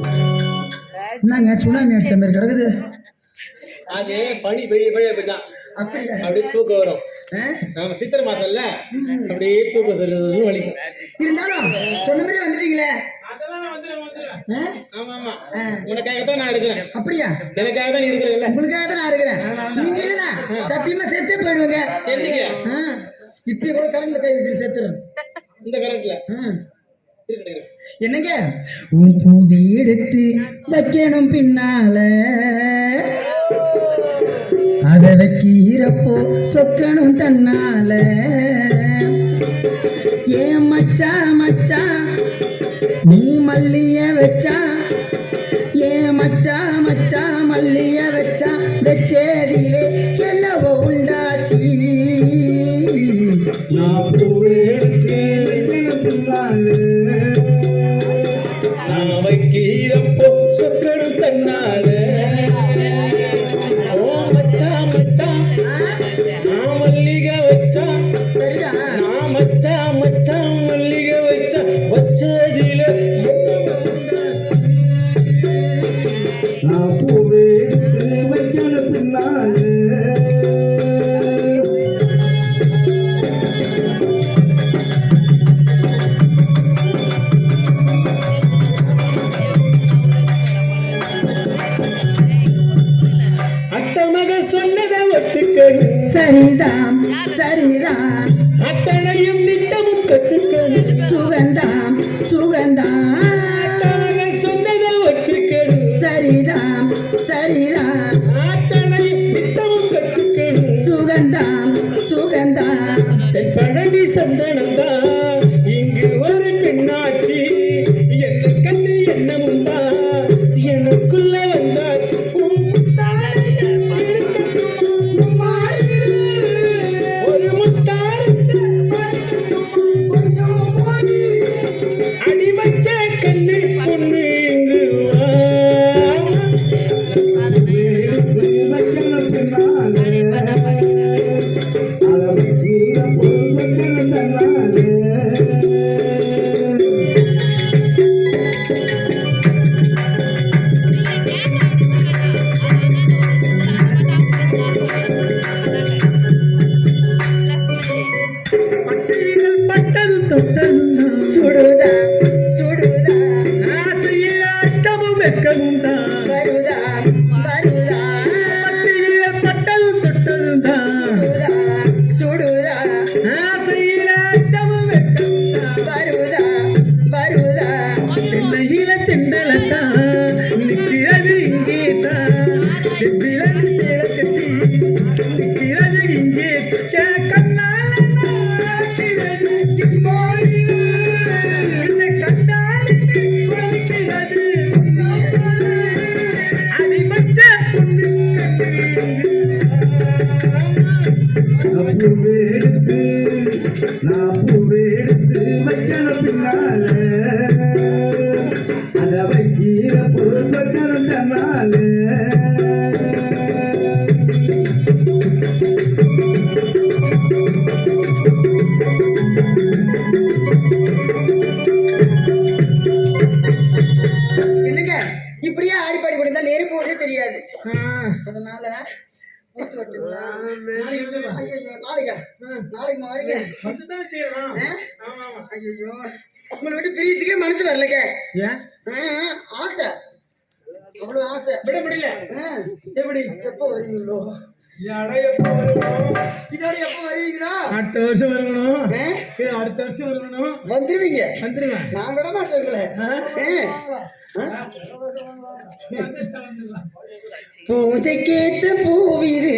என்னங்க சுனாமி அடிச்ச மாதிரி கிடக்குது? அது பனி பெய்ய பெய்ய அப்படிதான். அப்படியா? தூக்கம் வரும்? ஆமா சித்திரை மாசம்ல அப்படியே தூக்கம் சொல்லுறது வலிக்கும். இருந்தாலும் சொன்ன மாதிரி வந்துட்டீங்களே? அதெல்லாம் நான் இருக்கிறேன். அப்படியா? எனக்காக தான் உங்களுக்காக தான் நான் இருக்கிறேன். நீங்க இல்லைனா சத்தியமா செத்தே போயிடுவாங்க. என்னைக்கு ஆ, இப்பயே கூட கரண்ட்ல கை விசிறி செத்துறேன் இந்த கரண்ட்ல. இருக்கட்டும் என்னங்க? உன் பூவி எடுத்து வைக்கணும் பின்னால. அத வைக்கிறப்போ சொக்கணும் தன்னால. ஏ மச்சா மச்சா நீ மல்லிய வச்சா. ஏ மச்சா மச்சா மல்லிய வச்சா. வெச்சேதிலே எல்லவோ உண்டாச்சி. நான் பூவே பூவேடுக்கு பின்னாலே. ஒத்துக்கணும் சரிதான் சரிதான். அத்தனையும் நித்தமும் கத்துக்கணும் சுகந்தாம் சுகந்தாம் சொன்னதை ஒத்துக்கணும் சரிதான் சரிதான். அத்தனையும் நித்தமும் கத்துக்கணும் சுகந்தாம் சுகந்தாம் தென் பழனி சந்தனம்தான் இங்கு ஒரு பெண்ணாட்சி என்ன கண்ணு என்ன முந்தா? எனக்குள்ள வந்தாச்சு அச்சமும் தான் வருதாம் வருதாம் பட்டியல் பட்டது தொட்டது தான் சுடுதாம் சுடுதாம் அச்சமும் பூவேடுத்து நான் பூவேடுத்து வைக்கணும் பின்னால அத வைக்கிற பொருள் வைக்கணும் தன்னால இப்படியே ஆடி கொடுத்தா நெருப்பு தெரியாது அதனால நாளைக்கா நாளைக்கு. ஐயோ உங்களை விட்டு பிரியத்துக்கே மனசு ஆ, ஆசை. அவ்வளவு ஆசை. விட முடியல. எப்படி? எப்போ வரணும்? இதோட எப்போ வருவீங்களோ? அடுத்த வருஷம் வரணும் இது அடுத்த வருஷம் வரணும் வந்துருவீங்க. வந்துருவேன் நான் விட ஆ. பூஜைக்கேத்த பூவிது